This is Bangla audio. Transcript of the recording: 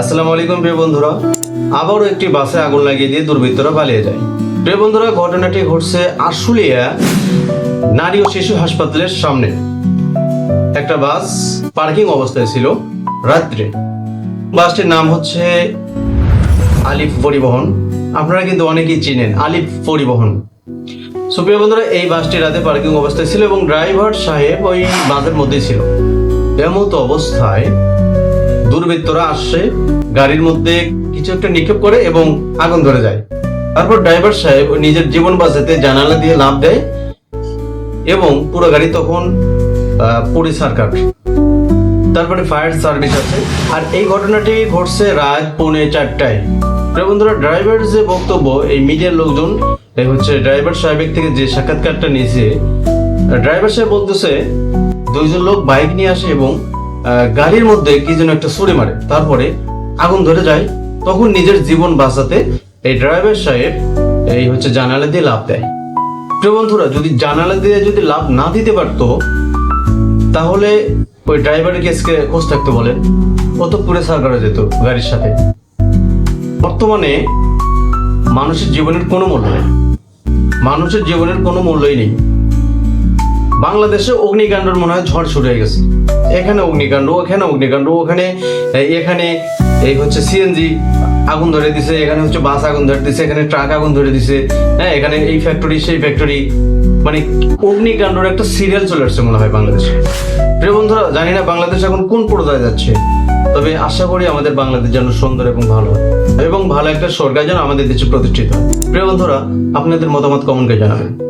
আসসালামু আলাইকুম, প্রিয় বন্ধুরা। আবারও একটি বাসে আগুন লাগিয়ে দিয়ে দুর্বৃত্তরা পালিয়ে যায়। প্রিয় বন্ধুরা, ঘটনাটি ঘটছে আশুলিয়া নারী ও শিশু হাসপাতালের সামনে। একটা বাস পার্কিং অবস্থায় ছিল রাত্রে। বাসটির নাম হচ্ছে আলিফ পরিবহন। আপনারা কিন্তু অনেকেই চিনেন আলিফ পরিবহন। সুপ্রিয় বন্ধুরা, এই বাসটি রাতে পার্কিং অবস্থায় ছিল এবং ড্রাইভার সাহেব ওই বাসের মধ্যেই ছিল। এমত অবস্থায় দুর্বৃত্তরা আসছে গাড়ির মধ্যে কিছু একটা নিক্ষেপ করে এবং আগুন ধরে যায়। তারপর ড্রাইভার সাহেব নিজের জীবন বাঁচাতে জানালা দিয়ে লাভ দেয় এবং পুরো গাড়ি তখন পুরি সার্কার তারপরে ফায়ার সার্ভিস আছে। আর এই ঘটনাটি ঘটছে রাত পৌনে চারটায়। বন্ধুরা, ড্রাইভার যে বক্তব্য, এই মিডিয়ার লোকজন হচ্ছে ড্রাইভার সাহেবের থেকে যে সাক্ষাৎকারটা নিয়েছে, ড্রাইভার সাহেব বলতেছে, দুইজন লোক বাইক নিয়ে আসে এবং গাড়ির মধ্যে কি যেন একটা ছুরি মারে। তারপরে আগুন ধরে যায়, তখন নিজের জীবন বাঁচাতে এই ড্রাইভার সাহেব এই হচ্ছে জানালা দিয়ে লাভ দেয়। প্রিয় বন্ধুরা, যদি জানালা দিয়ে যদি লাভ না দিতে পারতো, তাহলে ওই ড্রাইভারের কেসকে খোঁজ থাকতে বলেন। ও তো পুরে সার করা যেত গাড়ির সাথে। বর্তমানে মানুষের জীবনের কোনো মূল্য নেই। মানুষের জীবনের কোনো মূল্যই নেই। বাংলাদেশে অগ্নিকাণ্ডের মনে হয় ঝড় শুরু হয়ে গেছে। এখানে অগ্নিকাণ্ড, ওখানে অগ্নিকাণ্ড, ওখানে এখানে, এই হচ্ছে সিএনজি আগুন ধরে দিছে, এখানে হচ্ছে বাস আগুন ধরে দিছে, এখানে ট্রাক আগুন ধরে দিছে হ্যাঁ এখানে এই ফ্যাক্টরি সেই ফ্যাক্টরি মানে অগ্নিকাণ্ডের একটা সিরিয়াল চলে আসছে মনে হয় বাংলাদেশে। প্রিয় বন্ধুরা, জানি না বাংলাদেশ এখন কোন পর্যায়ে যাচ্ছে, তবে আশা করি আমাদের বাংলাদেশ যেন সুন্দর এবং ভালো হয় এবং ভালো একটা সরকার যেন আমাদের দেশে প্রতিষ্ঠিত হয়। প্রিয় বন্ধুরা, আপনাদের মতামত কমেন্টে জানাবেন।